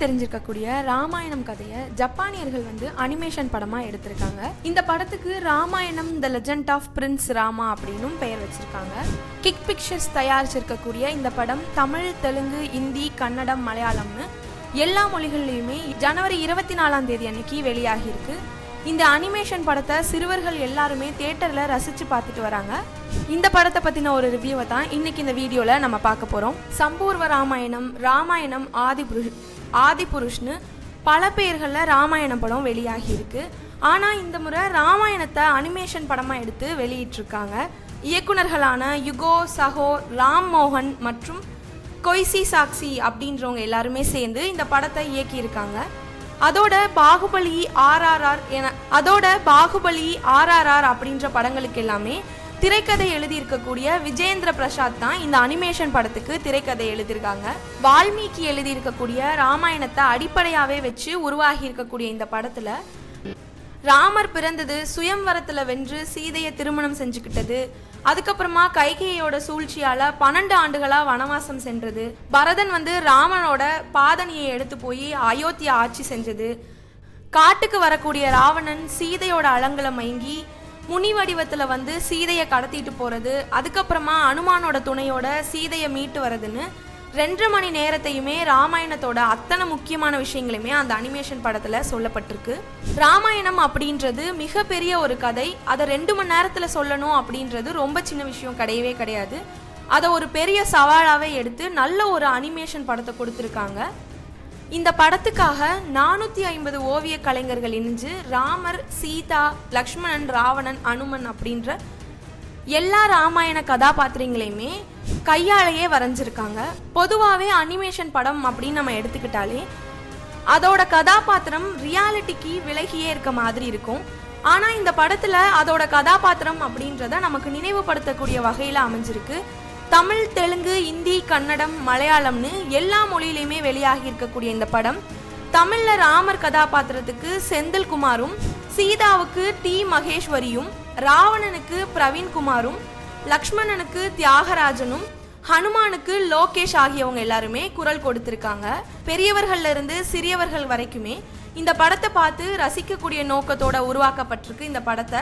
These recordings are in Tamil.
தெரிஞ்சிருக்கக்கூடிய ராமாயணம் கதையை ஜப்பானியர்கள் வந்து அனிமேஷன் படமாக எடுத்திருக்காங்க. இந்த படத்துக்கு Ramayanam the legend of prince Rama அப்படின்னும் பெயர் வச்சிருக்காங்க. கிக் பிக்சர்ஸ் தயாரிச்சிருக்கக்கூடிய இந்த படம் தமிழ் தெலுங்கு இந்தி கன்னடம் மலையாளம்னு எல்லா மொழிகள்லையுமே ஜனவரி இருபத்தி நாலாம் தேதி அன்னைக்கு வெளியாகியிருக்கு. இந்த அனிமேஷன் படத்தை சிறுவர்கள் எல்லாருமே தேட்டரில் ரசித்து பார்த்துட்டு வராங்க. இந்த படத்தை பற்றின ஒரு ரிவ்யூவை தான் இன்னைக்கு இந்த வீடியோவில் நம்ம பார்க்க போகிறோம் சம்பூர்வ ராமாயணம் ராமாயணம் ஆதி ஆதிபுருஷ்னு பல பேர்களில் ராமாயணம் படம் வெளியாகியிருக்கு. ஆனால் இந்த முறை ராமாயணத்தை அனிமேஷன் படமாக எடுத்து வெளியிட்டிருக்காங்க. இயக்குனர்களான யுகோ சஹோ ராம் மோகன் மற்றும் கொய்சி சாக்சி அப்படின்றவங்க எல்லாருமே சேர்ந்து இந்த படத்தை இயக்கியிருக்காங்க. அதோட பாகுபலி ஆர்ஆர்ஆர் என அதோட பாகுபலி ஆர்ஆர்ஆர் அப்படின்ற படங்களுக்கு எல்லாமே திரைக்கதை எழுதியிருக்கக்கூடிய விஜேந்திர பிரசாத் தான் இந்த அனிமேஷன் படத்துக்கு திரைக்கதை எழுதியிருக்காங்க. வால்மீகி எழுதியிருக்கக்கூடிய ராமாயணத்தை அடிப்படையாகவே வச்சு உருவாகி இருக்கக்கூடிய இந்த படத்தில் ராமர் பிறந்தது சுயம்வரத்துல வென்று சீதையை திருமணம் செஞ்சுக்கிட்டது. அதுக்கப்புறமா கைகேயோட சூழ்ச்சியால பன்னெண்டு ஆண்டுகளா வனவாசம் சென்றது. பரதன் வந்து ராமனோட பாதணியை எடுத்து போய் அயோத்தியா ஆட்சி செஞ்சது. காட்டுக்கு வரக்கூடிய ராவணன் சீதையோட அலங்கலை மயங்கி முனி வடிவத்தில் வந்து சீதையை கடத்திட்டு போகிறது அதுக்கப்புறமா அனுமானோட துணையோட சீதையை மீட்டு வரதுன்னு ரெண்டு மணி நேரத்தையுமே ராமாயணத்தோட அத்தனை முக்கியமான விஷயங்களையுமே அந்த அனிமேஷன் படத்தில் சொல்லப்பட்டிருக்கு. ராமாயணம் அப்படின்றது மிகப்பெரிய ஒரு கதை. அதை ரெண்டு மணி நேரத்தில் சொல்லணும் அப்படின்றது ரொம்ப சின்ன விஷயம் கிடையவே கிடையாது. அதை ஒரு பெரிய சவாலாகவே எடுத்து நல்ல ஒரு அனிமேஷன் படத்தை கொடுத்துருக்காங்க. இந்த படத்துக்காக நானூற்றி ஐம்பது ஓவிய கலைஞர்கள் இணைஞ்சு ராமர் சீதா லக்ஷ்மணன் ராவணன் அனுமன் அப்படின்ற எல்லா ராமாயண கதாபாத்திரங்களையுமே கையாலேயே வரைஞ்சிருக்காங்க. பொதுவாகவே அனிமேஷன் படம் அப்படின்னு நம்ம எடுத்துக்கிட்டாலே அதோட கதாபாத்திரம் ரியாலிட்டிக்கு விலகியே இருக்க மாதிரி இருக்கும். ஆனால் இந்த படத்தில் அதோட கதாபாத்திரம் அப்படின்றத நமக்கு நினைவுபடுத்தக்கூடிய வகையில் அமைஞ்சிருக்கு. தமிழ் தெலுங்கு இந்தி கன்னடம் மலையாளம்னு எல்லா மொழியிலையுமே வெளியாகி இருக்கக்கூடிய இந்த படம். தமிழ்ல ராமர் கதாபாத்திரத்துக்கு செந்தில்குமாரும் சீதாவுக்கு டி மகேஸ்வரியும் ராவணனுக்கு பிரவீன்குமாரும் லக்ஷ்மணனுக்கு தியாகராஜனும் ஹனுமானுக்கு லோகேஷ் ஆகியவங்க எல்லாருமே குரல் கொடுத்திருக்காங்க. பெரியவர்கள்ல இருந்து சிறியவர்கள் வரைக்குமே இந்த படத்தை பார்த்து ரசிக்கக்கூடிய நோக்கத்தோட உருவாக்கப்பட்டிருக்கு இந்த படத்தை.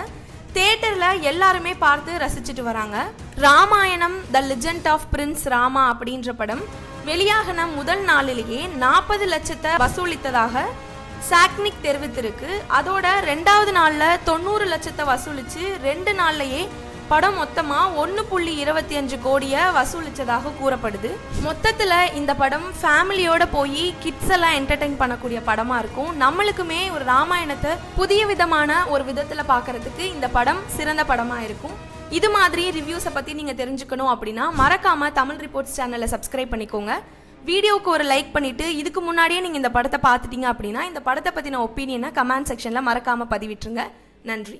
தேட்டர்ல எல்லாருமே பார்த்து ரசிச்சுட்டு வராங்க. Ramayanam the legend of prince Rama அப்படின்ற படம் வெளியாகின முதல் நாளிலேயே நாற்பது லட்சத்தை வசூலித்ததாக சாக்னிக் தெரிவித்திருக்கு. அதோட ரெண்டாவது நாளில் தொண்ணூறு லட்சத்தை வசூலிச்சு ரெண்டு நாள்லயே படம் மொத்தமாக ஒன்று புள்ளி இருபத்தி அஞ்சு கோடியை வசூலித்ததாக கூறப்படுது. மொத்தத்தில் இந்த படம் ஃபேமிலியோட போய் கிட்ஸ் எல்லாம் என்டர்டைன் பண்ணக்கூடிய படமாக இருக்கும். நம்மளுக்குமே ஒரு ராமாயணத்தை புதிய விதமான ஒரு விதத்தில் பார்க்கறதுக்கு இந்த படம் சிறந்த படமாக இருக்கும். இது மாதிரி ரிவ்யூஸை பற்றி நீங்கள் தெரிஞ்சுக்கணும் அப்படின்னா மறக்காமல் தமிழ் ரிப்போர்ட்ஸ் சேனலை சப்ஸ்கிரைப் பண்ணிக்கோங்க. வீடியோவுக்கு ஒரு லைக் பண்ணிவிட்டு இதுக்கு முன்னாடியே நீங்கள் இந்த படத்தை பார்த்துட்டீங்க அப்படின்னா இந்த படத்தை பற்றின ஒப்பீனியனை கமெண்ட் செக்ஷனில் மறக்காமல் பதிவிட்டுருங்க. நன்றி.